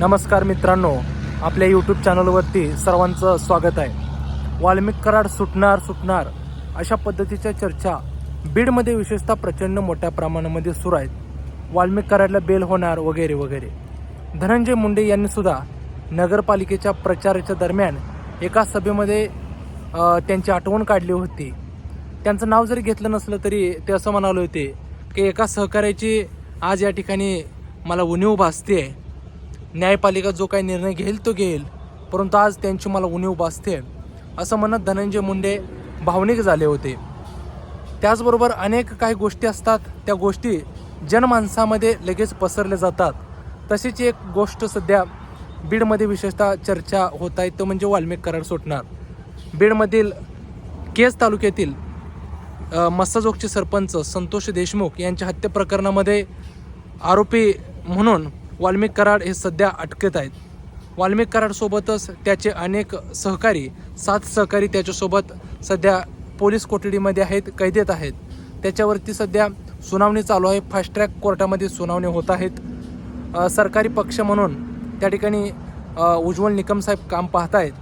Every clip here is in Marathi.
नमस्कार मित्रांनो आपल्या यूट्यूब चॅनलवरती सर्वांचं स्वागत आहे. वाल्मिक कराड सुटणार सुटणार अशा पद्धतीच्या चर्चा बीडमध्ये विशेषतः प्रचंड मोठ्या प्रमाणामध्ये सुरू आहेत. वाल्मिक कराडला बेल होणार वगैरे वगैरे. धनंजय मुंडे यांनी सुद्धा नगरपालिकेच्या प्रचाराच्या दरम्यान एका सभेमध्ये त्यांची आठवण काढली होती. त्यांचं नाव जरी घेतलं नसलं तरी ते असं म्हणाले होते की एका सहकार्याची आज या ठिकाणी मला उणीव भासते आहे न्यायपालिका जो काही निर्णय घेईल तो घेईल परंतु आज त्यांची मला उणीव भासते. असं म्हणत धनंजय मुंडे भावनिक झाले होते. त्याचबरोबर अनेक काही गोष्टी असतात त्या गोष्टी जनमानसामध्ये लगेच पसरल्या जातात. तशीच एक गोष्ट सध्या बीडमध्ये विशेषतः चर्चा होत आहे तो म्हणजे वाल्मिक करार सुटणार बीडमधील केज तालुक्यातील अ, मस्साजोगचे सरपंच संतोष देशमुख यांच्या हत्या प्रकरणामध्ये आरोपी म्हणून वाल्मिक कराड हे सध्या अटकेत आहेत. वाल्मिक कराडसोबतच त्याचे अनेक सहकारी सात सहकारी त्याच्यासोबत सध्या पोलीस कोठडीमध्ये आहेत कैदेत आहेत. त्याच्यावरती सध्या सुनावणी चालू आहे. फास्ट ट्रॅक कोर्टामध्ये सुनावणी होत आहेत. सरकारी पक्ष म्हणून त्या ठिकाणी उज्ज्वल निकम साहेब काम पाहत आहेत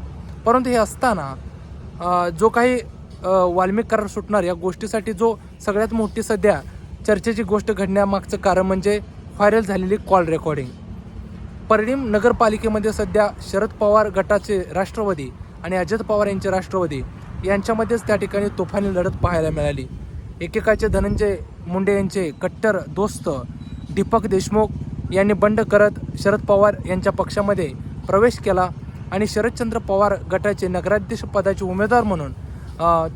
परंतु हे असताना जो काही वाल्मिक करार सुटणार या गोष्टीसाठी जो सगळ्यात मोठी सध्या चर्चेची गोष्ट घडण्यामागचं कारण म्हणजे व्हायरल झालेली कॉल रेकॉर्डिंग परळीम नगरपालिकेमध्ये सध्या शरद पवार गटाचे राष्ट्रवादी आणि अजित पवार यांचे राष्ट्रवादी यांच्यामध्येच त्या ठिकाणी तोफानी लढत पाहायला मिळाली. एकेकाचे धनंजय मुंडे यांचे कट्टर दोस्त दीपक देशमुख यांनी बंड करत शरद पवार यांच्या पक्षामध्ये प्रवेश केला आणि शरदचंद्र पवार गटाचे नगराध्यक्ष पदाचे उमेदवार म्हणून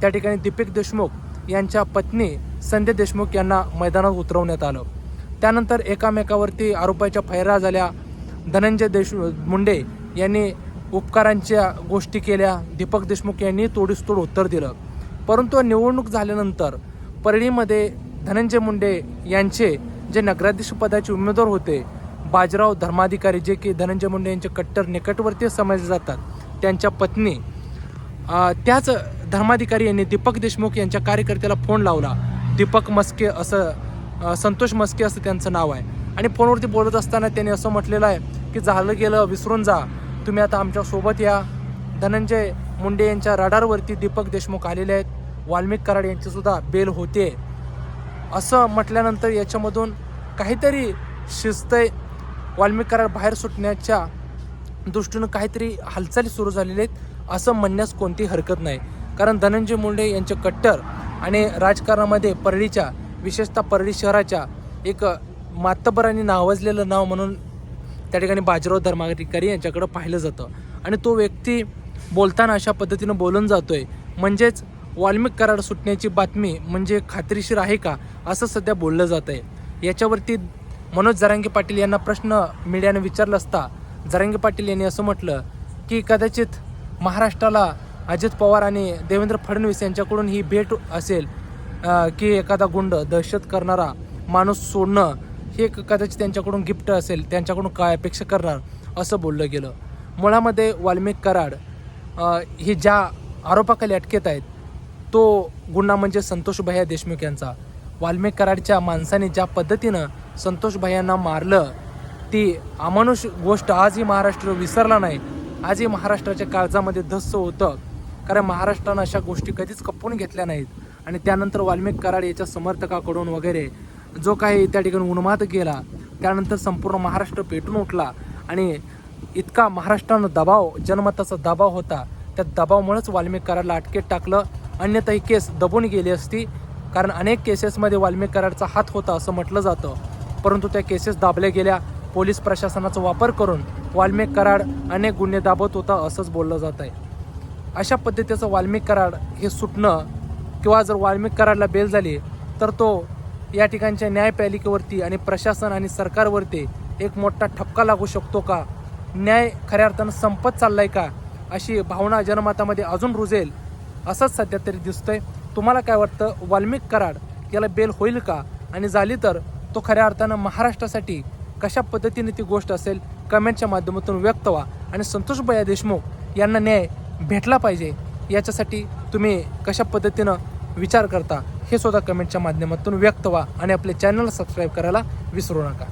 त्या ठिकाणी दीपक देशमुख यांच्या पत्नी संध्या देशमुख यांना मैदानात उतरवण्यात आलं. त्यानंतर एकामेकावरती आरोपाच्या फैरा झाल्या. धनंजय देश मुंडे यांनी उपकारांच्या गोष्टी केल्या. दीपक देशमुख यांनी तोडीसतोड उत्तर दिलं. परंतु निवडणूक झाल्यानंतर परळीमध्ये धनंजय मुंडे यांचे जे नगराध्यक्ष पदाचे उमेदवार होते बाजीराव धर्माधिकारी जे की धनंजय मुंडे यांचे कट्टर निकटवर्तीय समजले जातात त्यांच्या पत्नी त्याच धर्माधिकारी यांनी दीपक देशमुख यांच्या कार्यकर्त्याला फोन लावला. दीपक मस्के असं संतोष मस्के असं त्यांचं नाव आहे. आणि फोनवरती बोलत असताना त्यांनी असं म्हटलेलं आहे की झालं गेलं विसरून जा. तुम्ही आता आमच्यासोबत या. धनंजय मुंडे यांच्या रडारवरती दीपक देशमुख आलेले आहेत. वाल्मिक कराड यांचीसुद्धा बेल होते. असं म्हटल्यानंतर याच्यामधून काहीतरी शिस्त वाल्मिक कराड बाहेर सुटण्याच्या दृष्टीनं काहीतरी हालचाली सुरू झालेल्या आहेत असं म्हणण्यास कोणतीही हरकत नाही. कारण धनंजय मुंडे यांचे कट्टर आणि राजकारणामध्ये परळीच्या विशेषतः परळी शहराच्या एक मातबराने नावाजलेलं नाव म्हणून त्या ठिकाणी बाजीराव धर्माधिकारी यांच्याकडं पाहिलं जातं. आणि तो व्यक्ती बोलताना अशा पद्धतीनं बोलून जातोय. म्हणजेच वाल्मिक करार सुटण्याची बातमी म्हणजे खात्रीशीर आहे का असं सध्या बोललं जात आहे याच्यावरती मनोज जरांगे पाटील यांना प्रश्न मीडियाने विचारला असता जरांगे पाटील यांनी असं म्हटलं की कदाचित महाराष्ट्राला अजित पवार आणि देवेंद्र फडणवीस यांच्याकडून ही भेट असेल की एखादा गुंड दहशत करणारा माणूस सोडणं हे एक कदाचित त्यांच्याकडून गिफ्ट असेल त्यांच्याकडून काय अपेक्षा करणार असं बोललं गेलं. मुळामध्ये वाल्मिक कराड हे ज्या आरोपाखाली अटकेत आहेत तो गुन्हा म्हणजे संतोष भैया देशमुख यांचा. वाल्मिक कराडच्या माणसाने ज्या पद्धतीनं संतोष भैयांना मारलं ती अमानुष गोष्ट आजही महाराष्ट्र विसरला नाही. आजही महाराष्ट्राच्या काळजामध्ये धस्स होतं. कारण महाराष्ट्रानं अशा गोष्टी कधीच कपून घेतल्या नाहीत. आणि त्यानंतर वाल्मिक कराड याच्या समर्थकाकडून वगैरे जो काही त्या ठिकाणी उन्माद गेला त्यानंतर संपूर्ण महाराष्ट्र पेटून उठला आणि इतका महाराष्ट्रानं दबाव जनमताचा दबाव होता. त्या दबावामुळेच वाल्मिक कराडला अटकेत टाकलं. अन्यथा ही केस दबून गेली असती कारण अनेक केसेसमध्ये वाल्मिक कराडचा हात होता असं म्हटलं जातं. परंतु त्या केसेस दाबल्या गेल्या. पोलीस प्रशासनाचा वापर करून वाल्मिक कराड अनेक गुन्हे दाबत होता असंच बोललं जात आहे अशा पद्धतीचं वाल्मिक कराड हे सुटणं किंवा जर वाल्मिक कराडला बेल झाली तर तो या ठिकाणच्या न्यायपालिकेवरती आणि प्रशासन आणि सरकारवरती एक मोठा ठपका लागू शकतो का? न्याय खऱ्या अर्थानं संपत चाललाय का? अशी भावना जनमतामध्ये अजून रुजेल असंच सध्या तरी दिसतंय. तुम्हाला काय वाटतं वाल्मिक कराड याला बेल होईल का? आणि झाली तर तो खऱ्या अर्थानं महाराष्ट्रासाठी कशा पद्धतीने ती गोष्ट असेल? कमेंटच्या माध्यमातून व्यक्त व्हा. आणि संतोष भैया देशमुख यांना न्याय भेटला पाहिजे याच्यासाठी तुम्ही कशा पद्धतीनं विचार करता हे सुद्धा कमेंटच्या माध्यमातून व्यक्त व्हा आणि आपले चॅनल सबस्क्राईब करायला विसरू नका.